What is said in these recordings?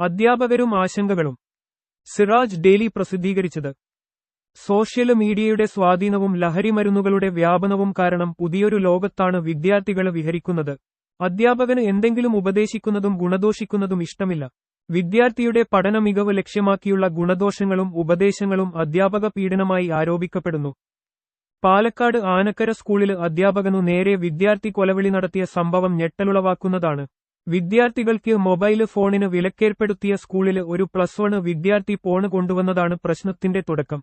അധ്യാപകരും ആശങ്കകളും. സിറാജ് ഡെയിലി പ്രസിദ്ധീകരിച്ചത്. സോഷ്യൽ മീഡിയയുടെ സ്വാധീനവും ലഹരിമരുന്നുകളുടെ വ്യാപനവും കാരണം പുതിയൊരു ലോകത്താണ് വിദ്യാർത്ഥികൾ വിഹരിക്കുന്നത്. അധ്യാപകന് എന്തെങ്കിലും ഉപദേശിക്കുന്നതും ഗുണദോഷിക്കുന്നതും ഇഷ്ടമില്ല. വിദ്യാർത്ഥിയുടെ പഠന മികവ് ലക്ഷ്യമാക്കിയുള്ള ഗുണദോഷങ്ങളും ഉപദേശങ്ങളും അധ്യാപക പീഡനമായി ആരോപിക്കപ്പെടുന്നു. പാലക്കാട് ആനക്കര സ്കൂളിൽ അധ്യാപകനു നേരെ വിദ്യാർത്ഥി കൊലവിളി നടത്തിയ സംഭവം ഞെട്ടലുളവാക്കുന്നതാണ്. വിദ്യാർത്ഥികൾക്ക് മൊബൈൽ ഫോണിന് വിലക്കേർപ്പെടുത്തിയ സ്കൂളിൽ ഒരു പ്ലസ് വണ് വിദ്യാർത്ഥി പോണ് കൊണ്ടുവന്നതാണ് പ്രശ്നത്തിന്റെ തുടക്കം.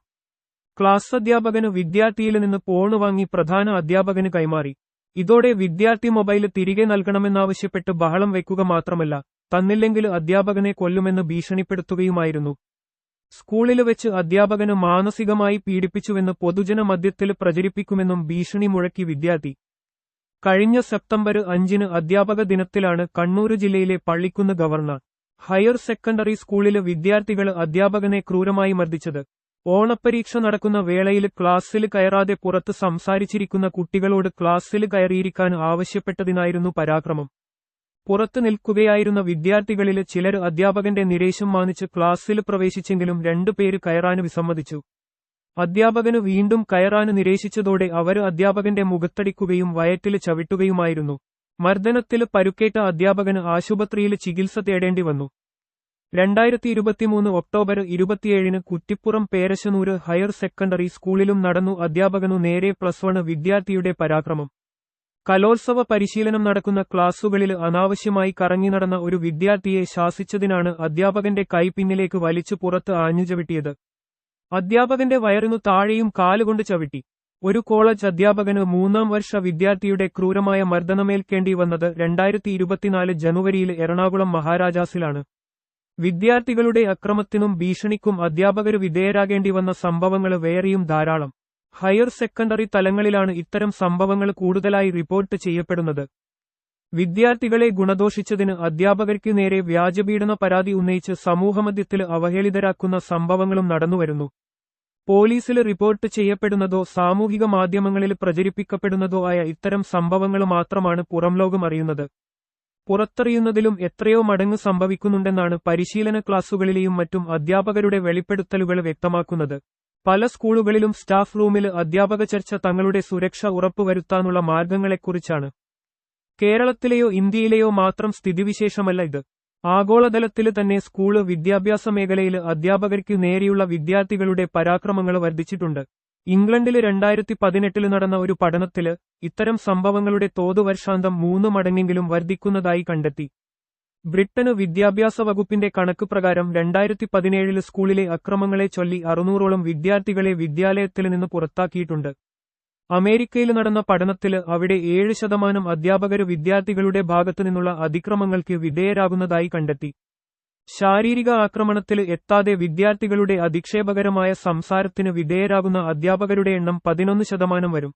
ക്ലാസ് അധ്യാപകന് വിദ്യാർത്ഥിയിൽ നിന്ന് പോണ് വാങ്ങി പ്രധാന അധ്യാപകന് കൈമാറി. ഇതോടെ വിദ്യാർത്ഥി മൊബൈൽ തിരികെ നൽകണമെന്നാവശ്യപ്പെട്ട് ബഹളം വെക്കുക മാത്രമല്ല തന്നില്ലെങ്കിൽ അധ്യാപകനെ കൊല്ലുമെന്ന് ഭീഷണിപ്പെടുത്തുകയുമായിരുന്നു. സ്കൂളിൽ വെച്ച് അധ്യാപകന് മാനസികമായി പീഡിപ്പിച്ചുവെന്ന് പൊതുജന മധ്യത്തിൽ പ്രചരിപ്പിക്കുമെന്നും ഭീഷണി മുഴക്കി വിദ്യാർത്ഥി. കഴിഞ്ഞ സെപ്റ്റംബർ അഞ്ചിന് അധ്യാപക ദിനത്തിലാണ് കണ്ണൂർ ജില്ലയിലെ പള്ളിക്കുന്ന് ഗവർണർ ഹയർ സെക്കൻഡറി സ്കൂളിലെ വിദ്യാർത്ഥികൾ അധ്യാപകനെ ക്രൂരമായി മർദ്ദിച്ചത്. ഓണപ്പരീക്ഷ നടക്കുന്ന വേളയിൽ ക്ലാസ്സിൽ കയറാതെ പുറത്ത് സംസാരിച്ചിരിക്കുന്ന കുട്ടികളോട് ക്ലാസ്സിൽ കയറിയിരിക്കാൻ ആവശ്യപ്പെട്ടതിനായിരുന്നു പരാക്രമം. പുറത്തു നിൽക്കുകയായിരുന്ന വിദ്യാർത്ഥികളിൽ ചിലർ അധ്യാപകന്റെ നിരേശം മാനിച്ച് ക്ലാസ്സിൽ പ്രവേശിച്ചെങ്കിലും രണ്ടുപേര് കയറാൻ വിസമ്മതിച്ചു. അധ്യാപകന് വീണ്ടും കയറാനു നിരേശിച്ചതോടെ അവർ അധ്യാപകന്റെ മുഖത്തടിക്കുകയും വയറ്റിൽ ചവിട്ടുകയുമായിരുന്നു. മർദ്ദനത്തിൽ പരുക്കേറ്റ അധ്യാപകന് ആശുപത്രിയിൽ ചികിത്സ തേടേണ്ടി വന്നു. രണ്ടായിരത്തി ഇരുപത്തിമൂന്ന് ഒക്ടോബർ ഇരുപത്തിയേഴിന് കുറ്റിപ്പുറം പേരശനൂര് ഹയർ സെക്കൻഡറി സ്കൂളിലും നടന്നു അധ്യാപകനു നേരെ പ്ലസ് വണ് വിദ്യാർത്ഥിയുടെ പരാക്രമം. കലോത്സവ പരിശീലനം നടക്കുന്ന ക്ലാസുകളിൽ അനാവശ്യമായി കറങ്ങി നടന്ന ഒരു വിദ്യാർത്ഥിയെ ശാസിച്ചതിനാണ് അധ്യാപകന്റെ കൈ പിന്നിലേക്ക് വലിച്ചു പുറത്ത് ആഞ്ഞുചവിട്ടിയത്. അധ്യാപകന്റെ വയറിനു താഴെയും കാലുകൊണ്ട് ചവിട്ടി. ഒരു കോളേജ് അധ്യാപകന് മൂന്നാം വർഷ വിദ്യാർത്ഥിയുടെ ക്രൂരമായ മർദ്ദനമേൽക്കേണ്ടി വന്നത് രണ്ടായിരത്തി ഇരുപത്തിനാല് ജനുവരിയിൽ എറണാകുളം മഹാരാജാസിലാണ്. വിദ്യാർത്ഥികളുടെ അക്രമത്തിനും ഭീഷണിക്കും അധ്യാപകർ വിധേയരാകേണ്ടി വന്ന സംഭവങ്ങൾ വേറെയും ധാരാളം. ഹയർ സെക്കൻഡറി തലങ്ങളിലാണ് ഇത്തരം സംഭവങ്ങൾ കൂടുതലായി റിപ്പോർട്ട് ചെയ്യപ്പെടുന്നത്. വിദ്യാർത്ഥികളെ ഗുണദോഷിച്ചതിന് അധ്യാപകർക്ക് നേരെ വ്യാജപീഡന പരാതി ഉന്നയിച്ച് സമൂഹമധ്യത്തിൽ അവഹേളിതരാക്കുന്ന സംഭവങ്ങളും നടന്നുവരുന്നു. പോലീസിൽ റിപ്പോർട്ട് ചെയ്യപ്പെടുന്നതോ സാമൂഹിക മാധ്യമങ്ങളിൽ പ്രചരിപ്പിക്കപ്പെടുന്നതോ ആയ ഇത്തരം സംഭവങ്ങൾ മാത്രമാണ് പുറംലോകം അറിയുന്നത്. പുറത്തറിയുന്നതിലും എത്രയോ മടങ്ങ് സംഭവിക്കുന്നുണ്ടെന്നാണ് പരിശീലന ക്ലാസുകളിലെയും മറ്റും അധ്യാപകരുടെ വെളിപ്പെടുത്തലുകൾ വ്യക്തമാക്കുന്നത്. പല സ്കൂളുകളിലും സ്റ്റാഫ് റൂമിൽ അധ്യാപക ചർച്ച തങ്ങളുടെ സുരക്ഷ ഉറപ്പുവരുത്താനുള്ള മാർഗങ്ങളെക്കുറിച്ചാണ്. കേരളത്തിലെയോ ഇന്ത്യയിലെയോ മാത്രം സ്ഥിതിവിശേഷമല്ല ഇത്. ആഗോളതലത്തിൽ തന്നെ സ്കൂൾ വിദ്യാഭ്യാസ മേഖലയിൽ അധ്യാപകർക്ക് നേരെയുള്ള വിദ്യാർത്ഥികളുടെ പരാക്രമങ്ങൾ വർദ്ധിച്ചിട്ടുണ്ട്. ഇംഗ്ലണ്ടിൽ രണ്ടായിരത്തി പതിനെട്ടിൽ നടന്ന ഒരു പഠനത്തിൽ ഇത്തരം സംഭവങ്ങളുടെ തോത് വർഷാന്തം മൂന്ന് മടങ്ങെങ്കിലും വർദ്ധിക്കുന്നതായി കണ്ടെത്തി. ബ്രിട്ടന് വിദ്യാഭ്യാസ വകുപ്പിന്റെ കണക്ക് പ്രകാരം രണ്ടായിരത്തി പതിനേഴിൽ സ്കൂളിലെ അക്രമങ്ങളെ ചൊല്ലി അറുന്നൂറോളം വിദ്യാർത്ഥികളെ വിദ്യാലയത്തിൽ നിന്ന് പുറത്താക്കിയിട്ടുണ്ട്. അമേരിക്കയിൽ നടന്ന പഠനത്തിൽ അവിടെ ഏഴ് ശതമാനം അധ്യാപകർ വിദ്യാർത്ഥികളുടെ ഭാഗത്തു നിന്നുള്ള അതിക്രമങ്ങൾക്ക് വിധേയരാകുന്നതായി കണ്ടെത്തി. ശാരീരിക ആക്രമണത്തിൽ എത്താതെ വിദ്യാർത്ഥികളുടെ അധിക്ഷേപകരമായ സംസാരത്തിന് വിധേയരാകുന്ന അധ്യാപകരുടെ എണ്ണം പതിനൊന്ന് ശതമാനം വരും.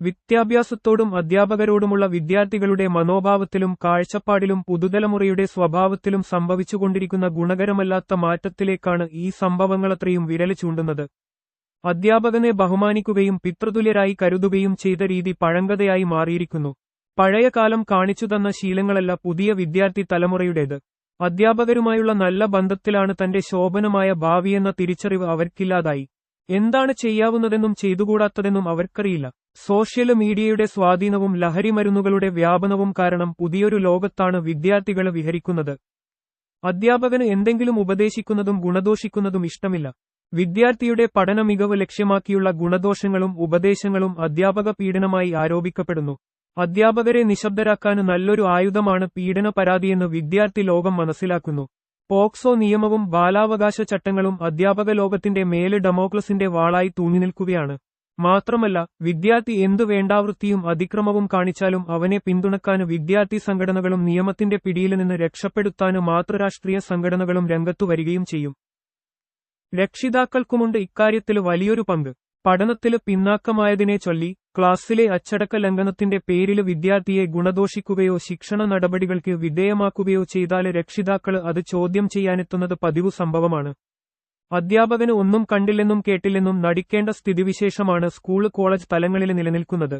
വിദ്യാഭ്യാസത്തോടും അധ്യാപകരോടുമുള്ള വിദ്യാർത്ഥികളുടെ മനോഭാവത്തിലും കാഴ്ചപ്പാടിലും പുതുതലമുറയുടെ സ്വഭാവത്തിലും സംഭവിച്ചുകൊണ്ടിരിക്കുന്ന ഗുണകരമല്ലാത്ത മാറ്റത്തിലേക്കാണ് ഈ സംഭവങ്ങളത്രയും വിരൽ ചൂണ്ടുന്നത്. അധ്യാപകനെ ബഹുമാനിക്കുകയും പിതൃതുല്യരായി കരുതുകയും ചെയ്ത രീതി പഴങ്കതയായി മാറിയിരിക്കുന്നു. പഴയ കാലം കാണിച്ചു തന്ന ശീലങ്ങളല്ല പുതിയ വിദ്യാർത്ഥി തലമുറയുടേത്. അധ്യാപകരുമായുള്ള നല്ല ബന്ധത്തിലാണ് തന്റെ ശോഭനമായ ഭാവിയെന്ന തിരിച്ചറിവ് അവർക്കില്ലാതായി. എന്താണ് ചെയ്യാവുന്നതെന്നും ചെയ്തുകൂടാത്തതെന്നും അവർക്കറിയില്ല. സോഷ്യൽ മീഡിയയുടെ സ്വാധീനവും ലഹരിമരുന്നുകളുടെ വ്യാപനവും കാരണം പുതിയൊരു ലോകത്താണ് വിദ്യാർത്ഥികൾ വിഹരിക്കുന്നത്. അധ്യാപകന് എന്തെങ്കിലും ഉപദേശിക്കുന്നതും ഗുണദോഷിക്കുന്നതും ഇഷ്ടമില്ല. വിദ്യാർത്ഥിയുടെ പഠന മികവ് ലക്ഷ്യമാക്കിയുള്ള ഗുണദോഷങ്ങളും ഉപദേശങ്ങളും അധ്യാപക പീഡനമായി ആരോപിക്കപ്പെടുന്നു. അധ്യാപകരെ നിശബ്ദരാക്കാൻ നല്ലൊരു ആയുധമാണ് പീഡന പരാതിയെന്ന് വിദ്യാർത്ഥി ലോകം മനസ്സിലാക്കുന്നു. പോക്സോ നിയമവും ബാലാവകാശ ചട്ടങ്ങളും അധ്യാപക ലോകത്തിന്റെ മേൽ ഡെമോക്രസിന്റെ വാളായി തൂങ്ങിനിൽക്കുകയാണ്. മാത്രമല്ല വിദ്യാർത്ഥി എന്തു വേണ്ടാവൃത്തിയും അതിക്രമവും കാണിച്ചാലും അവനെ പിന്തുണക്കാന് വിദ്യാർത്ഥി സംഘടനകളും നിയമത്തിന്റെ പിടിയിൽ നിന്ന് രക്ഷപ്പെടുത്താനും മാതൃരാഷ്ട്രീയ സംഘടനകളും രംഗത്തു വരികയും ചെയ്യും. രക്ഷിതാക്കൾക്കുമുണ്ട് ഇക്കാര്യത്തിൽ വലിയൊരു പങ്ക്. പഠനത്തിൽ പിന്നാക്കമായതിനെ ചൊല്ലി ക്ലാസ്സിലെ അച്ചടക്ക ലംഘനത്തിന്റെ പേരിൽ വിദ്യാർത്ഥിയെ ഗുണദോഷിക്കുകയോ ശിക്ഷണ നടപടികൾക്ക് വിധേയമാക്കുകയോ ചെയ്താൽ രക്ഷിതാക്കൾ അത് ചോദ്യം ചെയ്യാനെത്തുന്നത് പതിവ് സംഭവമാണ്. അധ്യാപകന് ഒന്നും കണ്ടില്ലെന്നും കേട്ടില്ലെന്നും നടിക്കേണ്ട സ്ഥിതിവിശേഷമാണ് സ്കൂൾ കോളേജ് തലങ്ങളിൽ നിലനിൽക്കുന്നത്.